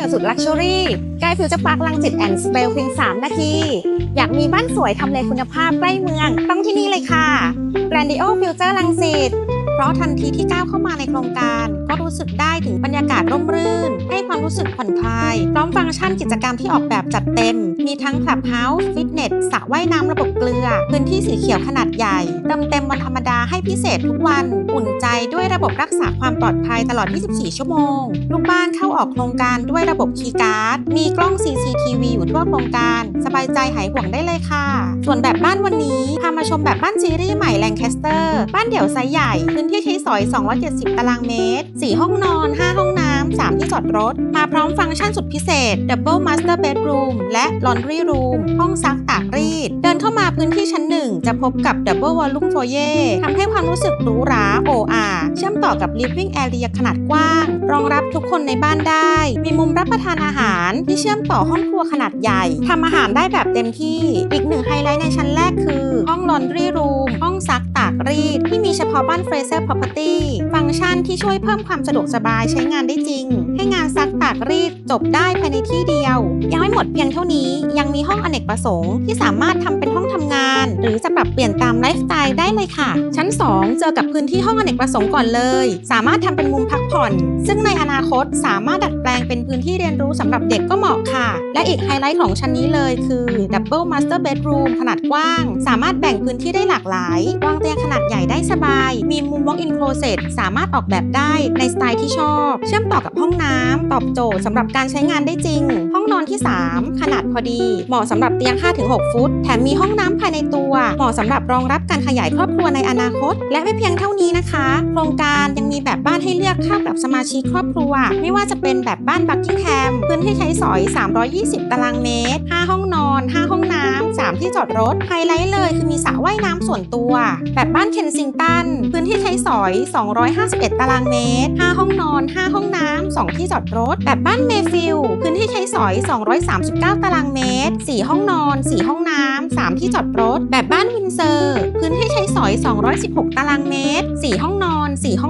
อยู่สุดลักชัวรี่ใกล้ฟิวเจอร์พาร์คลังจิตแอนด์สเปลเพียง 3 นาที อยากมีบ้านสวยทำเลคุณภาพใกล้เมือง ต้องที่นี่เลยค่ะ Grandio Future ลังสิต เพราะทันทีที่ก้าวเข้ามาในโครงการ ก็รู้สึกได้ถึงบรรยากาศร่มรื่น ให้ความรู้สึกผ่อนคลาย พร้อมฟังก์ชันกิจกรรมที่ออกแบบจัดเต็ม มีทั้งคลับเฮาส์ฟิตเนสสระว่ายน้ำระบบเกลือ พื้นที่สีเขียวขนาดใหญ่เติมเต็มวันธรรมดาให้พิเศษทุกวัน อุ่นใจด้วยระบบรักษาความปลอดภัยตลอด 24 ชั่วโมง ลูกบ้านเข้าออกโครงการด้วยระบบคีย์การ์ด มีกล้อง CCTV อยู่ทั่วโครงการ สบายใจหายห่วงได้เลยค่ะ ส่วนแบบบ้านวันนี้ พามาชมแบบบ้านซีรีส์ใหม่แลงแคสเตอร์ บ้านเดี่ยวไซส์ใหญ่พื้นที่ใช้สอย 270 ตารางเมตร 4 ห้องนอน 5 ห้องน้ำ 3 ที่จอดรถ มาพร้อมฟังก์ชันสุดพิเศษ Double Master Bedroom และ Laundry Room ห้องซักตากรีด เดินเข้ามาพื้นที่ชั้นหนึ่งจะพบกับ Double Volume Foyer ทำให้ความรู้สึกหรูหราโออาเชื่อมต่อกับ Living Area ขนาดกว้าง รองรับทุกคนในบ้านได้ มีมุมรับประทานอาหารที่เชื่อมต่อห้องครัวขนาดใหญ่ทำอาหารได้แบบเต็มที่ อีกหนึ่งไฮไลท์ในชั้นแรกคือ ห้อง Laundry Room ห้องซัก รีดที่มีเฉพาะบ้าน Fraser Property ฟังก์ชันที่ช่วยเพิ่มความสะดวกสบายใช้งานได้จริง ให้งานซักตากรีดจบได้ภายในที่เดียว ยังไม่หมดเพียงเท่านี้ยังมีห้องอเนกประสงค์ที่สามารถทำเป็นห้องทำงาน หรือจะปรับเปลี่ยนตามไลฟ์สไตล์ได้เลยค่ะ ชั้น 2 เจอกับพื้นที่ห้องอเนกประสงค์ก่อนเลย สามารถทำเป็นมุมพักผ่อน ซึ่งในอนาคตสามารถดัดแปลงเป็นพื้นที่เรียนรู้สำหรับเด็กก็เหมาะค่ะ และอีกไฮไลท์ของชั้นนี้เลยคือ Double Master Bedroom ขนาดกว้าง สามารถแบ่งพื้นที่ได้หลากหลายวางเตียงขนาดใหญ่ได้สบาย มีมุม Walk-in Closet สามารถออกแบบได้ในสไตล์ที่ชอบ เชื่อมต่อกับห้องน้ำ ตอบโจทย์สำหรับการใช้งานได้จริง ห้องนอนที่ 3 ขนาดพอดี เหมาะสำหรับเตียง 5-6 ฟุต แถมมีห้องน้ำภายในตัว เหมาะสำหรับรองรับการขยายครอบครัวในอนาคต และไม่เพียงเท่านี้นะคะ โครงการยังมีแบบบ้านให้เลือกเข้ากับสมาชิกครอบครัว ไม่ว่าจะเป็นแบบบ้านบักกิ้งแฮมพื้นที่ใช้สอย 320 ตารางเมตร 5 ห้องนอน 5 ห้องน้ำ3ที่จอดรถ ไฮไลท์เลยคือมีสระว่ายน้ำส่วนตัว แบบบ้านเคนซิงตัน พื้นที่ใช้สอย 251 ตารางเมตร 5 ห้องนอน 5 ห้องน้ำ 2 ที่จอดรถ แบบบ้านเมฟิลพื้นที่ใช้สอย 239 ตารางเมตร 4 ห้องนอน 4 ห้องน้ำ 3 ที่จอดรถ แบบบ้านวินเซอร์ พื้นที่ใช้สอย 216 ตารางเมตร 4 ห้องนอน 4 ห้อง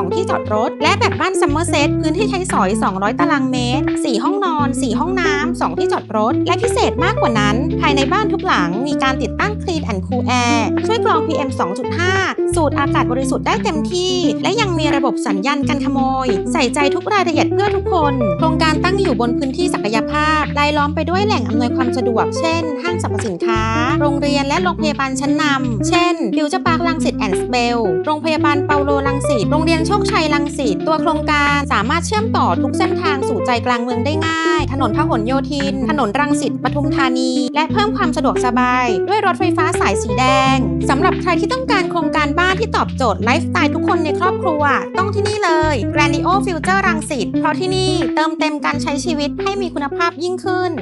2 ที่จอดรถ และแบบบ้านซัมเมอร์เซตพื้นที่ใช้สอย 200 ตารางเมตร 4 ห้องนอน 4 ห้องน้ำ 2 ที่จอดรถ และพิเศษมากกว่านั้น ภายในบ้านทุกหลังมีการติดตั้ง Clean and Cool Air ช่วยกรอง PM 2.5 สูดอากาศบริสุทธิ์ได้เต็มที่ และยังมีระบบสัญญาณกันขโมย ใส่ใจทุกรายละเอียดเพื่อทุกคน โครงการตั้งอยู่บนพื้นที่ศักยภาพรายล้อมไปด้วยแหล่งอำนวยความสะดวก เช่น ห้างสรรพสินค้า โรงเรียนและโรงพยาบาลชั้นนำเช่นฟิวเจอร์พาร์คลังสิตแอนด์สเปลโรงพยาบาลเปาโลลังสิตโรงเรียนโชคชัยลังสิตตัวโครงการสามารถเชื่อมต่อทุกเส้นทางสู่ใจกลางเมืองได้ง่าย ถนนพหลโยธิน ถนนรังสิตปทุมธานี และเพิ่มความสะดวกสบาย ด้วยรถไฟฟ้าสายสีแดงสำหรับใครที่ต้องการโครงการบ้านที่ตอบโจทย์ไลฟ์สไตล์ทุกคนในครอบครัว ต้องที่นี่เลย Grandio Future รังสิตเพราะที่นี่เติมเต็มการใช้ชีวิตให้มีคุณภาพยิ่งขึ้น